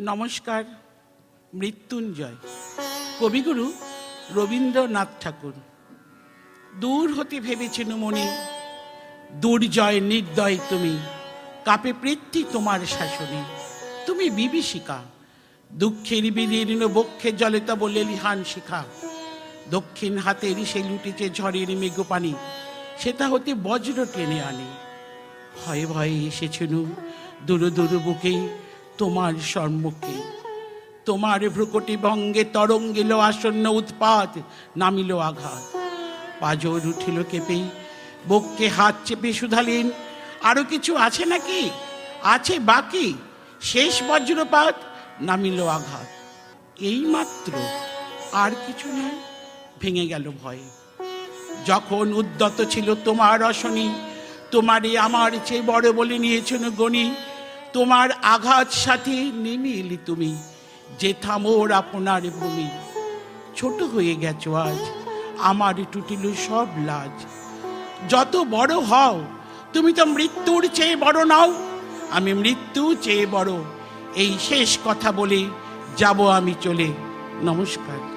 নমস্কার, মৃত্যুঞ্জয়। কবিগুরু রবীন্দ্রনাথ ঠাকুর। দূর হতে ভেবেছেন মনে দুর্জয় নির্দয় তুমি, কাপে পৃথ্বী তোমার শাসনে। তুমি বিভীষিকা, দুঃখের বিদীর্ণ বক্ষে জলে তব লেলিহান শিখা। দক্ষিণ হাতের সে লুটেছে ঝড়ের মেঘপানি, সেটা হতে বজ্র টেনে আনে। ভয়ে ভয়ে এসেছেন দূর দূর বুকে তোমার সম্মুখে। তোমার ভ্রুকটি ভঙ্গে তরঙ্গিল আসন্ন উৎপাত নামিল আঘাত। পাজর উঠিল কেঁপে, বককে হাত চেপে শুধালেন, আরও কিছু আছে নাকি? আছে বাকি? শেষ বজ্রপাত? নামিল আঘাত। এই মাত্র আর কিছু নয়, ভেঙে গেল ভয়ে। যখন উদ্যত ছিল তোমার অশনি তোমারই আমার চেয়ে বড় বলে নিয়েছেন গণি তোমার আঘাত সাথে নেমে এলি তুমি, যে থামোর আপনার ভূমি। ছোট হয়ে গেছো আজ, আমার টুটিল সব লাজ। যত বড় হও, তুমি তো মৃত্যুর চেয়ে বড় নাও। আমি মৃত্যু চেয়ে বড়, এই শেষ কথা বলে যাব আমি চলে। নমস্কার।